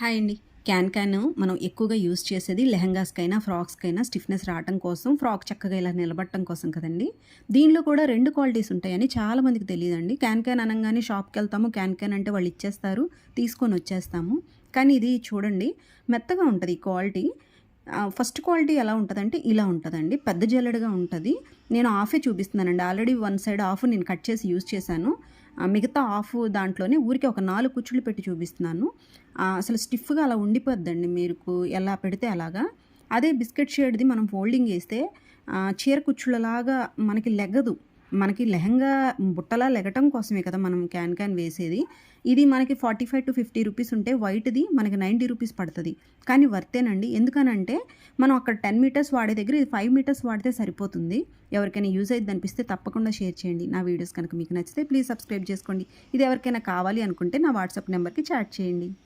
Hi అండి. Can can మనం ఎక్కువగా యూజ్ చేసేది లెహంగాస్కైనా ఫ్రాక్స్కైనా స్టిఫ్నెస్ రావటం కోసం ఫ్రాక్ చక్కగా ఇలా నిలబడటం కోసం కదండి. దీనిలో కూడా రెండు క్వాలిటీస్ ఉంటాయని చాలా మందికి తెలియదండి. క్యాన్ క్యాన్ అనగానే షాప్కి వెళ్తాము క్యాన్ క్యాన్ అంటే వాళ్ళు ఇచ్చేస్తారు తీసుకొని వచ్చేస్తాము. కానీ ఇది చూడండి మెత్తగా ఉంటుంది ఈ క్వాలిటీ. ఫస్ట్ క్వాలిటీ ఎలా ఉంటుందంటే ఇలా ఉంటుందండి పెద్ద జల్లెడగా ఉంటుంది. నేను ఆఫే చూపిస్తున్నానండి. ఆల్రెడీ వన్ సైడ్ ఆఫ్ నేను కట్ చేసి యూజ్ చేశాను. మిగతా ఆఫ్ దాంట్లోనే ఊరికి ఒక నాలుగు కుచ్చులు పెట్టి చూపిస్తున్నాను. అసలు స్టిఫ్గా అలా ఉండిపోద్దండి మీకు ఎలా పెడితే అలాగా. అదే బిస్కెట్ షేడ్ది మనం ఫోల్డింగ్ వేస్తే చీర కుచ్చులలాగా మనకి లెగ్గదు మనకి లెహంగా బుట్టలా లెగటం కోసమే కదా మనం క్యాన్ క్యాన్ వేసేది. ఇది మనకి forty five to fifty rupees ఉంటే వైట్ది మనకి నైంటీ రూపీస్ పడుతుంది. కానీ వర్తేనండి. ఎందుకనంటే మనం అక్కడ టెన్ మీటర్స్ వాడే దగ్గర ఇది ఫైవ్ మీటర్స్ వాడితే సరిపోతుంది. ఎవరికైనా యూజ్ అయ్యింది అనిపిస్తే తప్పకుండా షేర్ చేయండి. నా వీడియోస్ కనుక మీకు నచ్చితే ప్లీజ్ సబ్స్క్రైబ్ చేసుకోండి. ఇది ఎవరికైనా కావాలి అనుకుంటే నా వాట్సాప్ నెంబర్కి చాట్ చేయండి.